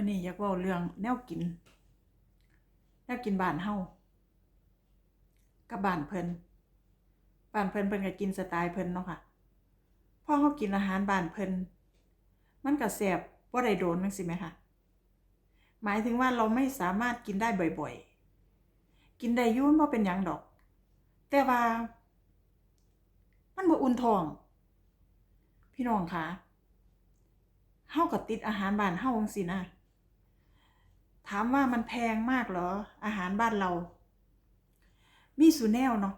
มื่อนี้อยากว้าเรื่องแนวกิน แนวกินบ้านเฮากับบ้านเพิ่นบ้านเพิ่นเพิ่นก็กินสไตล์เพิ่นเนาะค่ะพอเฮากินอาหารบ้านเพิ่นมันก็แซ่บบ่ได้โดนจังซี่แหมค่ะหมายถึงว่าเราไม่สามารถกินได้บ่อยๆ กินได้ยุ่นบ่เป็นหยังดอก แต่ว่า มันบ่อุ่นท้อง พี่น้องคะเฮาก็ติดอาหารบ้านเฮาจังซี่นะ ถามว่ามันแพงมากเหรอ อาหารบ้านเรา มีสูแนวเนาะ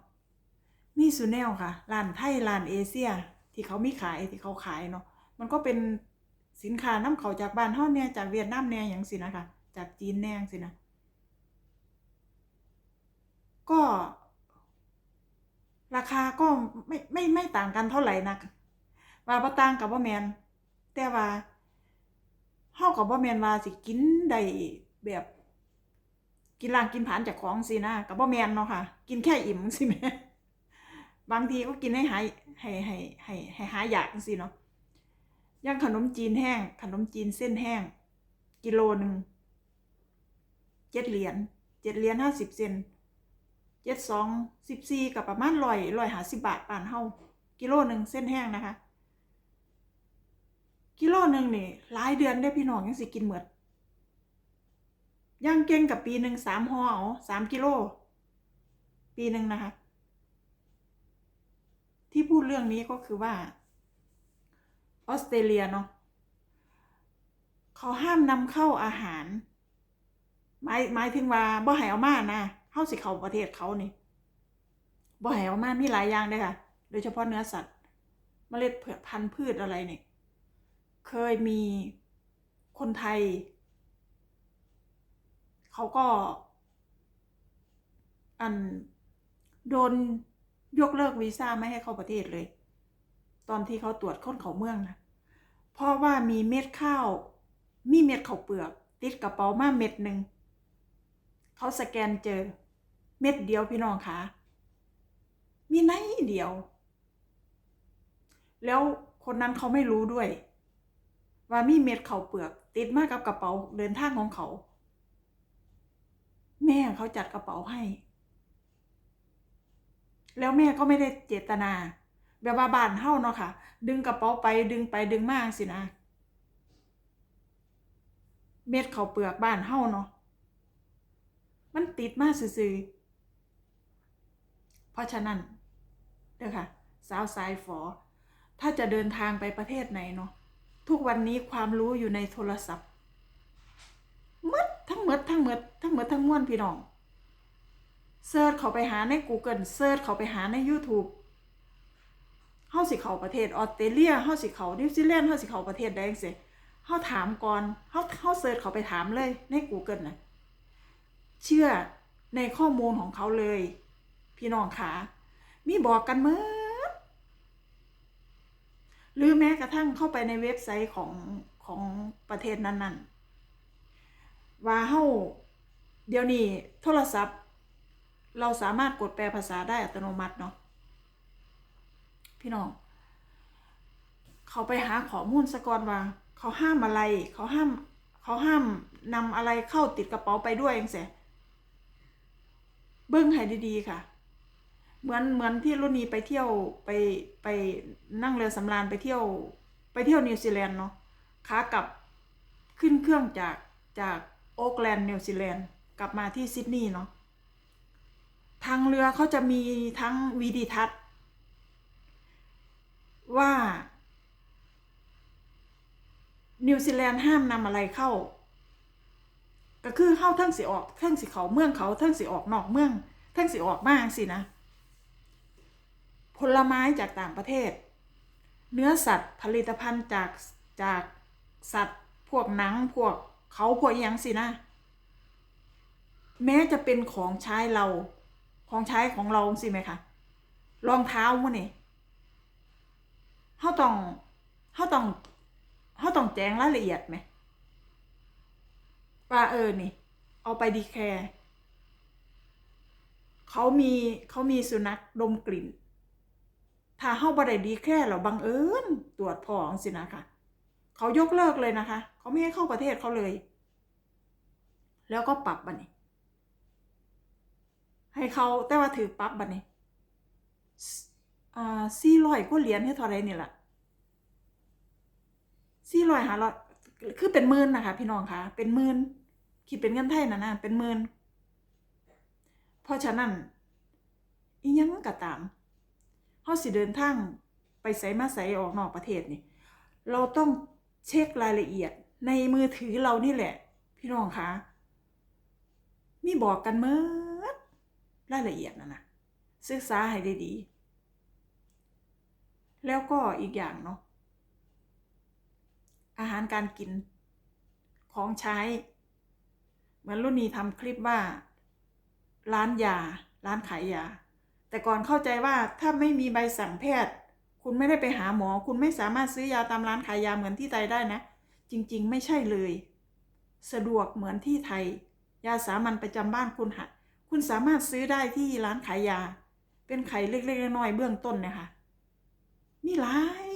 มีสูแนวค่ะร้านไทยร้านเอเชีย ที่เขามีขายที่เขาขายเนาะมันก็เป็นสินค้านำเข้าจากบ้านเฮาเนี่ยจากเวียดนามเนี่ยหยังสินะคะจากจีนแน่งสินะก็ ราคาก็ไม่ไม่ไม่ต่างกันเท่าไหร่นัก ว่าบ่ต่างกับบ่แมนแต่ว่าเฮาก็บ่แมนว่าสิกินได้ แบบกินล้างกินผลาญเจ้าของสินะก็บ่แมนเนาะค่ะ กินแค่อิ่มจังซี้แหมบางทีก็กินให้หายให้ให้ให้ให้หายอยากจังซี่เนาะย่างขนมจีนแห้ง ขนมจีนเส้นแห้ง กิโลหนึ่งเจ็ดเหรียญเจ็ดเหรียญห้าสิบเซนเจ็ดสองสิบสี่กับประมาณร้อยร้อยห้าสิบบาทป่านเฮากิโลหนึ่งเส้นแห้งนะคะ กิโลหนึ่งนี่หลายเดือนได้พี่น้องยังสิกินเหมือด ย่างเก่งกับปีหนึ่งสามห่อเอาสามกิโล ปีหนึ่งนะคะ ที่พูดเรื่องนี้ก็คือว่าออสเตรเลียเนาะเขาห้ามนำเข้าอาหารหมายหมายถึงว่าบ่ให้เอามานะเฮาสิเขาประเทศเขานี่บ่ให้เอามามีหลายอย่างเด้ค่ะ โดยเฉพาะเนื้อสัตว์เมล็ดพันธุ์พืชอะไรเนี่ยเคยมีคนไทย เขาก็ อันโดนยกเลิกวีซ่าไม่ให้เข้าประเทศเลย ตอนที่เขาตรวจค้นเขาเมืองนะเพราะว่ามีเม็ดข้าว มีเม็ดข้าวเปลือก ติดกระเป๋ามาเม็ดหนึ่งเขาสแกนเจอ เม็ดเดียวพี่น้องคะมีไหนเดียว แล้วคนนั้นเขาไม่รู้ด้วย ว่ามีเม็ดข้าวเปลือก ติดมากับกระเป๋าเดินทางของเขา ม่เขาจัดกระเป๋าให้ แล้วแม่ก็ไม่ได้เจตนา แบบว่าบานเฮาเนาะค่ะ ดึงกระเป๋าไปดึงไปดึงมากสินะ เม็ดเขาเปลือกบ้านเฮาเนาะมันติดมากซื่อเพราะฉะนั้นเด้อค่ะ สาวสายฝอ ถ้าจะเดินทางไปประเทศไหนเนาะทุกวันนี้ความรู้อยู่ในโทรศัพท์ มดทั้งหมดทั้งหมดทั้งมวลพี่น้องเสิร์ชเขาไปหาใน Google เสิร์ชเขาไปหาใน YouTube เฮาสิเขาประเทศออสเตรเลียเฮาสิเขานิวซีแลนด์เฮาสิเขาประเทศใดจังซี่เฮาถามก่อนเฮาเฮาเสิร์ชเขาไปถามเลยใน Google น่ะเชื่อในข้อมูลของเขาเลย พี่น้องขามีบอกกันเมื่อหรือแม้กระทั่งเข้าไปในเว็บไซต์ของของประเทศนั้นๆ ว่าเฮาเดี๋ยวนี้โทรศัพท์ เราสามารถกดแปลภาษาได้อัตโนมัติเนาะพี่น้อง เขาไปหาข้อมูลสะก่อนว่า เขาห้ามอะไร เขาห้าม เขาห้ามนำอะไรเข้าติดกระเป๋าไปด้วยเองเสียเบิ้งให้ดีๆค่ะ เหมือนเหมือนที่รุ่นนี้ไปเที่ยวไปไปนั่งเรือสำราญไปเที่ยว ไปเที่ยวนิวซีแลนด์เนาะขากลับขึ้นเครื่องจากจาก กแลนด์นิวซีแลนด์กลับมาที่ซิดนีย์เนาะทางเรือเขาจะมีทั้งวีดีทัศน์ ว่า นิวซีแลนด์ห้ามนำอะไรเข้า ก็คือเข้าทั้งสิออกทั้งสิเขาเมืองเขาทั้งสิออกนอกเมืองทั้งสิออกมาสินะ ผลไม้จากต่างประเทศ เนื้อสัตว์ผลิตภัณฑ์จากจากสัตว์พวกหนังพวก เขาพวกยังสินะ แม้จะเป็นของใช้เรา ของใช้ของเราสิไหมคะรองเท้ามื่อนี่เขาต้องเขาต้องเขาต้องแจ้งรายละเอียดไหมว่าเออนี่ เอาไปดีแคร์เขามีเขามีสุนัขดมกลิ่น ถ้าเฮาบ่ได้ดีแค่เราบังเอิญตรวจพอจังสินะคะ เขายกเลิกเลยนะคะ เขาไม่ให้เข้าประเทศเขาเลย แล้วก็ปรับบัดนี้ ให้เขาแต่ว่าถือปรับบัดนี้สอ่าสี่ร้อยก็เหรียญให้เท่าไรนี่แหละสี่ร้อยหาร้อยคือเป็นหมื่นนะคะ พี่น้องคะเป็นหมื่นคิดเป็นเงินไทยนะนะเป็นหมื่นเพราะฉะนั้นอียังก็ตามเฮาสิเดินทางไปไสมาไสออกนอกประเทศนี่ เราต้อง เช็ครายละเอียดในมือถือเรานี่แหละ พี่น้องคะมีบอกกันเมื่อรายละเอียดนะนะศึกษาให้ดี แล้วก็อีกอย่างเนาะอาหารการกินของใช้ เหมือนรุ่นนี้ทำคลิปว่า ร้านยา ร้านขายยา แต่ก่อนเข้าใจว่าถ้าไม่มีใบสั่งแพทย์ คุณไม่ได้ไปหาหมอ คุณไม่สามารถซื้อยาตามร้านขายยาเหมือนที่ไทยได้นะ จริง ๆ ไม่ใช่เลย สะดวกเหมือนที่ไทย ยาสามัญประจำบ้านคุณหะคุณสามารถซื้อได้ที่ร้านขายยา เป็นไข่เล็กๆน้อยๆเบื้องต้นเนะคะมีหลาย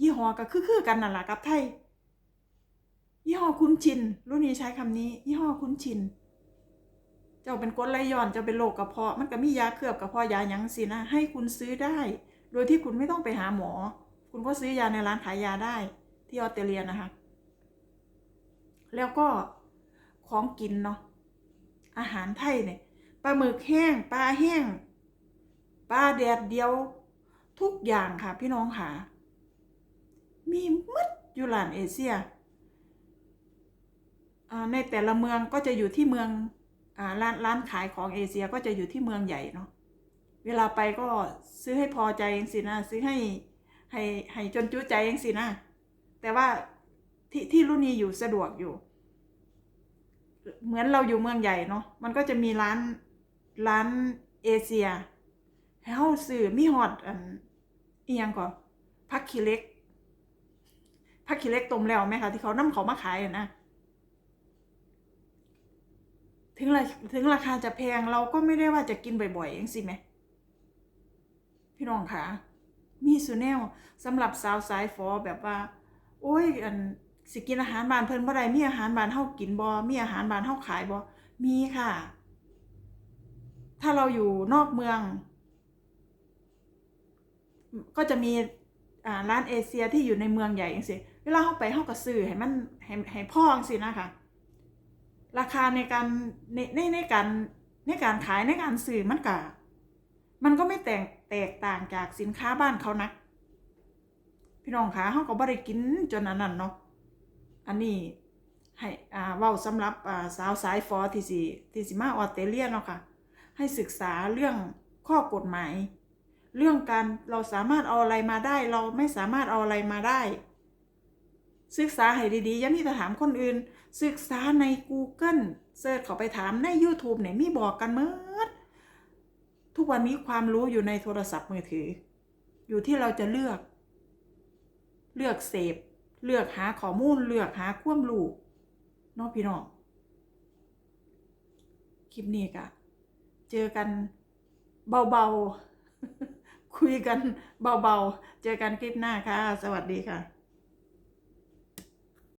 ยี่ห้อก็คือๆกันนั่นแหละกับไทย ยี่ห้อคุ้นชิน รุ่นนี้ใช้คำนี้ ยี่ห้อคุ้นชิน เจ้าเป็นกรดไหลย้อนเจ้าเป็นโรคกระเพาะ มันก็มียาเคลือบกระเพาะยาหยังสินะ ให้คุณซื้อได้ โดยที่คุณไม่ต้องไปหาหมอ คุณก็ซื้อยาในร้านขายยาได้ ที่ออสเตรเลียนะคะ แล้วก็ของกินเนาะอาหารไทยเนี่ยปลาหมึกแห้งปลาแห้งปลาแดดเดียว ทุกอย่างค่ะพี่น้องค่ะ มีมัดอยู่ร้านเอเชียในแต่ละเมืองก็จะอยู่ที่เมืองอร้านร้านขายของเอเชียก็จะอยู่ที่เมืองใหญ่เนาะ เวลาไปก็ซื้อให้พอใจเองสินะซื้อให้ให้ให้จนจุใจเองสินะแต่ว่าที่ที่รุ่นนี้อยู่สะดวกอยู่ เหมือนเราอยู่เมืองใหญ่เนาะมันก็จะมีร้านร้านเอเชียให้เฮาซื้อมีฮอดอันอียังก่อนผักขี้เล็กผักขี้เล็กต้มแล้วไหมคะที่เขานำเขามาขายนะถึงราถึงราคาจะแพงเราก็ไม่ได้ว่าจะกินบ่อยๆเองสิไหม พี่น้องคะมีสูแนวสำหรับสาวสายฟอแบบว่า โอ้ยอันสิกินอาหารบานเพิ่นบ่ได้มีอาหารบานเฮากินบ่มีอาหารบานเฮาขายบ่มีค่ะ ถ้าเราอยู่นอกเมือง ก็จะมีอ่าร้านเอเชียที่อยู่ในเมืองใหญ่จังซี่เวลาเฮาไปเฮาก็ซื้อให้มันให้ให้พ่อจังซี่นะคะราคาในการในในในการในการขายในการซื้อมันก็ มันก็ไม่แตกแตกต่างจากสินค้าบ้านเขานะ พี่น้องคะเขาก็บ่ได้กินจนอันนั้นเนาะอันนี้ให้อ่าเว้าสำหรับอ่าสาวสายฟอที่สิที่สิมาออสเตรเลียเนาะค่ะ ให้ศึกษาเรื่องข้อกฎหมาย เรื่องการเราสามารถเอาอะไรมาได้ เราไม่สามารถเอาอะไรมาได้ ศึกษาให้ดีๆอย่ามีแต่ถามคนอื่น ศึกษาใน Google เสิร์ชเขาไปถามใน YouTube เนี่ยมีบอกกันเมื่อ ทุกวันนี้ความรู้อยู่ในโทรศัพท์มือถือ อยู่ที่เราจะเลือก เลือกเสพ เลือกหาข้อมูล เลือกหาความรู้น้องพี่น้องคลิปนี้กะเจอกันเบาๆคุยกันเบาๆ เจอกันคลิปหน้าค่ะ สวัสดีค่ะ